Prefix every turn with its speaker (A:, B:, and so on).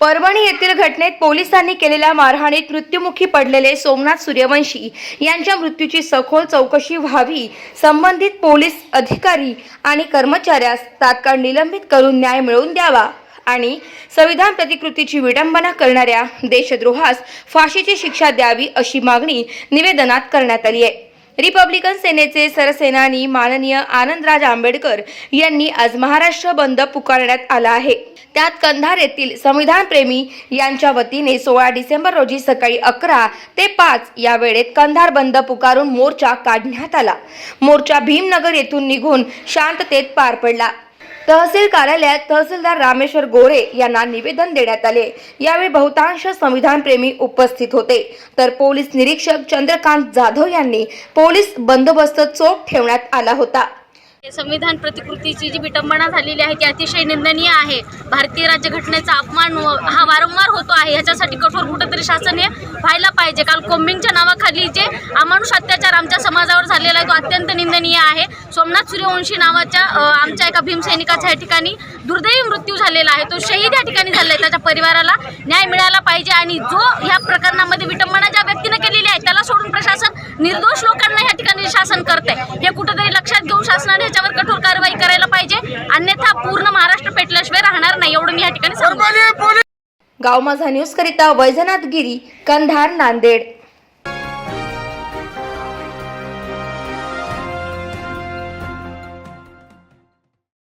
A: परभणी येथील घटनेत पोलिसांनी केलेल्या मारहाणीत मृत्युमुखी पडलेले सोमनाथ सूर्यवंशी यांच्या मृत्यूची सखोल चौकशी व्हावी संबंधित पोलीस अधिकारी आणि कर्मचाऱ्यास तात्काळ निलंबित करून न्याय मिळवून द्यावा आणि संविधान प्रतिकृतीची विडंबना करणाऱ्या देशद्रोहास फाशीची शिक्षा द्यावी अशी मागणी निवेदनात करण्यात आली आहे. रिपब्लिकन सेनेचे सरसेनानी माननीय आनंदराज आंबेडकर यांनी आज महाराष्ट्र बंद पुकारण्यात आला आहे. त्यात कंधार येथील संविधानप्रेमी यांच्या वतीने सोळा डिसेंबर रोजी सकाळी अकरा ते पाच या वेळेत कंधार बंद पुकारून मोर्चा काढण्यात आला. मोर्चा भीमनगर येथून निघून शांततेत पार पडला. तहसील कार्यालयात तहसीलदार रामेश्वर गोरे यांना निवेदन देण्यात आले. यावेळी बहुतांश संविधान प्रेमी उपस्थित होते. तर पोलीस निरीक्षक चंद्रकांत जाधव यांनी पोलीस बंदोबस्त चोख ठेवण्यात आला होता.
B: संविधान प्रतिकृतीची जी विटंबना झालेली आहे ती अतिशय निंदनीय आहे. भारतीय राज्यघटनेचा अपमान व- हा वारंवार होतो आहे याच्यासाठी कठोर कुठेतरी शासन हे व्हायला पाहिजे. काल कोम्बिंगच्या अमानुष अत्याचार आमच्या समाजावर झालेला आहे. तो अत्यंत निंदनीय आहे. सोमनाथ सूर्यवंशी नावाच्या आमच्या एका भीमसैनिकाच्या या ठिकाणी दुर्दैवी मृत्यू झालेला आहे. तो शहीद या ठिकाणी झालेला आहे त्याच्या परिवाराला न्याय मिळाला पाहिजे आणि जो ह्या प्रकरणामध्ये विटंबना ज्या व्यक्तीने केलेली आहे त्याला सोडून प्रशासन निर्दोष लोकांना या ठिकाणी शासन करत आहे हे कुठेतरी लक्षात घेऊन शासनाने ह्याच्यावर कठोर कारवाई करायला पाहिजे. अन्यथा पूर्ण महाराष्ट्र पेटल्याशिवाय राहणार नाही एवढं मी या ठिकाणी सांगतो.
A: गाव माझा न्यूज करिता वैजनाथ गिरी कंधार नांदेड.